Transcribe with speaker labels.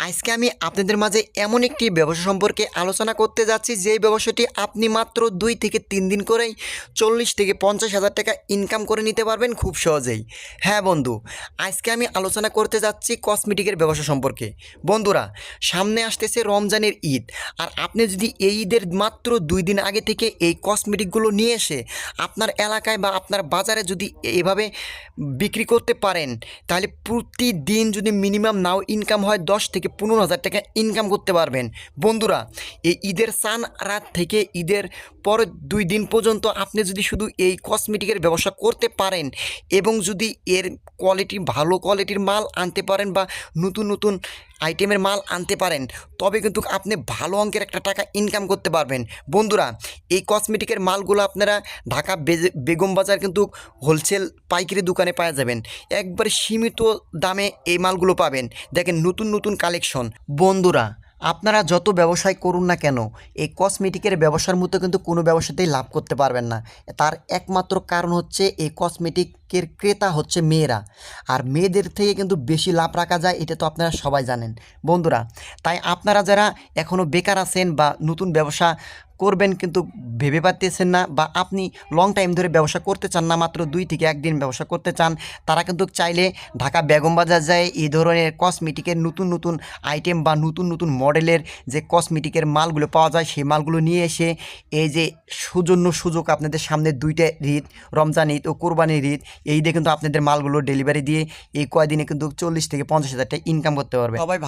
Speaker 1: আজকে আমি আপনাদের মাঝে এমন একটি ব্যবসা সম্পর্কে আলোচনা করতে যাচ্ছি, যেই ব্যবসাটি আপনি মাত্র দুই থেকে তিন দিন করেই চল্লিশ থেকে পঞ্চাশ হাজার টাকা ইনকাম করে নিতে পারবেন খুব সহজেই। হ্যাঁ বন্ধু, আজকে আমি আলোচনা করতে যাচ্ছি কসমেটিকের ব্যবসা সম্পর্কে। বন্ধুরা, সামনে আসতেছে রমজানের ঈদ, আর আপনি যদি এই ঈদের মাত্র দুই দিন আগে থেকে এই কসমেটিকগুলো নিয়ে এসে আপনার এলাকায় বা আপনার বাজারে যদি এভাবে বিক্রি করতে পারেন, তাহলে প্রতিদিন যদি মিনিমাম নাও ইনকাম হয় দশ থেকে পনেরো হাজার টাকা ইনকাম করতে পারবেন। বন্ধুরা, এই ঈদের সান রাত থেকে ঈদের পর দুই দিন পর্যন্ত আপনি যদি শুধু এই কসমেটিকের ব্যবসা করতে পারেন এবং যদি এর কোয়ালিটি ভালো কোয়ালিটির মাল আনতে পারেন বা নতুন নতুন আইটেমের মাল আনতে পারেন, তবে কিন্তু আপনি ভালো অঙ্কের একটা টাকা ইনকাম করতে পারবেন। বন্ধুরা, এই কসমেটিকের মালগুলো আপনারা ঢাকা বেগম বাজার কিন্তু হোলসেল পাইকারি দোকানে পাওয়া যাবেন। একবার সীমিত দামে এই মালগুলো পাবেন। দেখেন নতুন নতুন কালেকশন বন্ধুরা আপনারা যত ব্যবসায় করুন না কেন, এই কসমেটিকের ব্যবসার মতো কিন্তু কোনো ব্যবসাতেই লাভ করতে পারবেন না। তার একমাত্র কারণ হচ্ছে এই কসমেটিকের ক্রেতা হচ্ছে মেয়েরা। আর মেয়েদের থেকে কিন্তু বেশি লাভ রাখা যায়, এটা তো আপনারা সবাই জানেন। বন্ধুরা, তাই আপনারা যারা এখনও বেকার আছেন বা নতুন ব্যবসা করবেন কিন্তু ভেবে পাচ্তেছেন না বা আপনি লং টাইম ধরে ব্যবসা করতে চান না, মাত্র দুই থেকে একদিন ব্যবসা করতে চান, তারা কিন্তু চাইলে ঢাকা বেগম বাজার যায়, এই ধরনের কসমেটিকের নতুন নতুন আইটেম বা নতুন নতুন মডেলের যে কসমেটিকের মালগুলো পাওয়া যায়, সেই মালগুলো নিয়ে এসে এই যে সুজন্য সুযোগ আপনাদের সামনে দুইটা ঈদ, রমজান ঈদ ও কোরবানির ঈদ, এই দিয়ে কিন্তু আপনাদের মালগুলো ডেলিভারি দিয়ে এই কয়দিনে কিন্তু চল্লিশ থেকে পঞ্চাশ হাজার টাকা ইনকাম করতে পারবে। সবাই